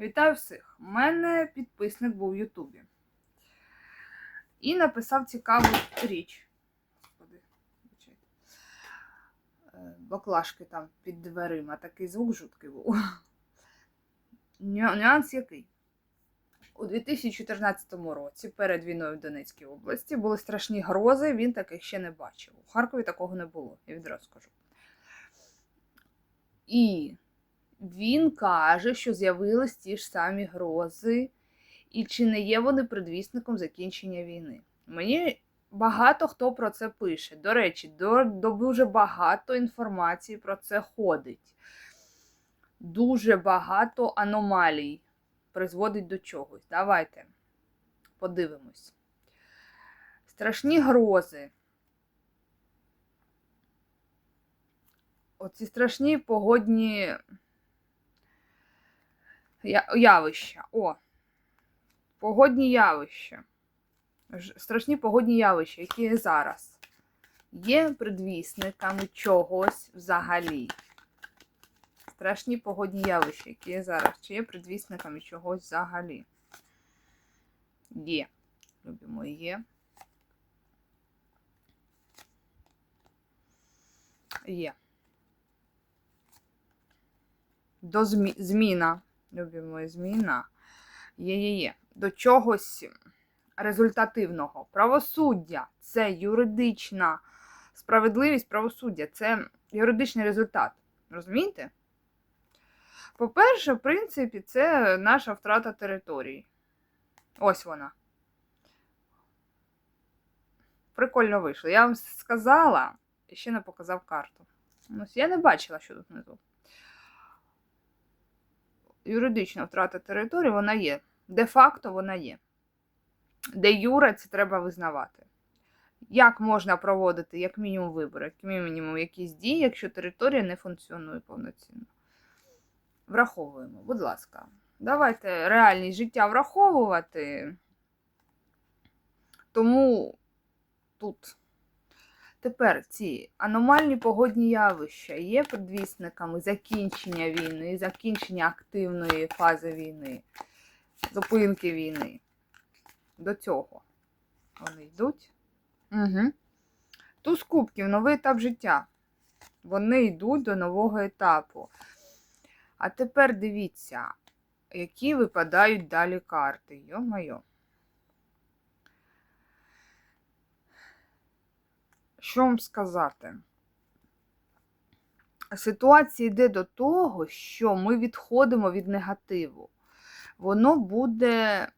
Вітаю всіх! У мене підписник був в Ютубі. І написав цікаву річ. Е, там під дверима. Такий звук жуткий був. Нюанс який? У 2014 році, перед війною в Донецькій області, були страшні грози, він таких ще не бачив. У Харкові такого не було, я відразу скажу. І він каже, що з'явились ті ж самі грози, і чи не є вони предвісником закінчення війни. Мені багато хто про це пише. До речі, до, до дуже багато інформації про це ходить. Дуже багато аномалій призводить до чогось. Давайте подивимось. Страшні грози. Оці страшні погодні явища. О. Погодні явища. Страшні погодні явища, які є зараз. Є предвісниками чогось взагалі. Страшні погодні явища, які є зараз. Чи є предвісниками чогось взагалі? Є. Любимо, є. Є. До змі... зміна. Любимо зміна. Є, є, є. До чогось результативного. Правосуддя це юридична справедливість правосуддя. Це юридичний результат. Розумієте? По-перше, в принципі, це наша втрата території. Ось вона. Прикольно вийшло. Я вам сказала і ще не показав карту. Я не бачила, що тут внизу юридична втрата території, вона є. Де-факто вона є. Де юре це треба визнавати. Як можна проводити, як мінімум, вибори, як мінімум якісь дії, якщо територія не функціонує повноцінно? Враховуємо, будь ласка. Давайте реальність життя враховувати. Тому тут. Тепер ці аномальні погодні явища є предвісниками закінчення війни, закінчення активної фази війни, зупинки війни. До цього вони йдуть. Угу. Туз кубків, новий етап життя. Вони йдуть до нового етапу. А тепер дивіться, які випадають далі карти. Йо-майо. Що вам сказати? Ситуація йде до того, що ми відходимо від негативу. Воно буде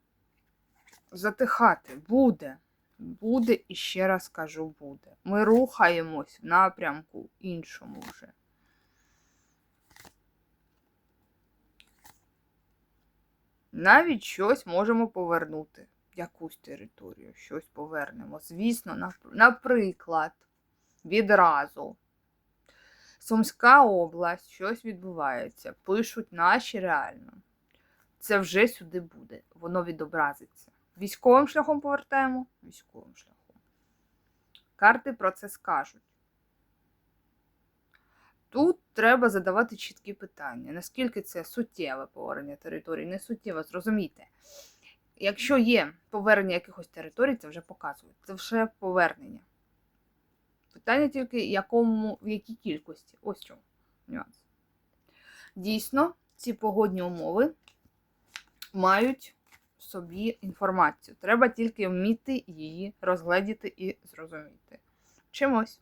затихати, буде. Буде і ще раз кажу, буде. Ми рухаємось в напрямку іншому вже. Навіть щось можемо повернути якусь територію, щось повернемо. Звісно, наприклад, відразу. Сумська область, щось відбувається. Пишуть наші реально. Це вже сюди буде. Воно відобразиться. Військовим шляхом повертаємо? Військовим шляхом. Карти про це скажуть. Тут треба задавати чіткі питання. Наскільки це суттєве повернення території, не суттєве, зрозумійте. Якщо є повернення якихось територій, це вже показує. Це вже повернення. Питання тільки, якому, в якій кількості. Ось чому нюанс. Дійсно, ці погодні умови мають в собі інформацію. Треба тільки вміти її розгледіти і зрозуміти. Чимось.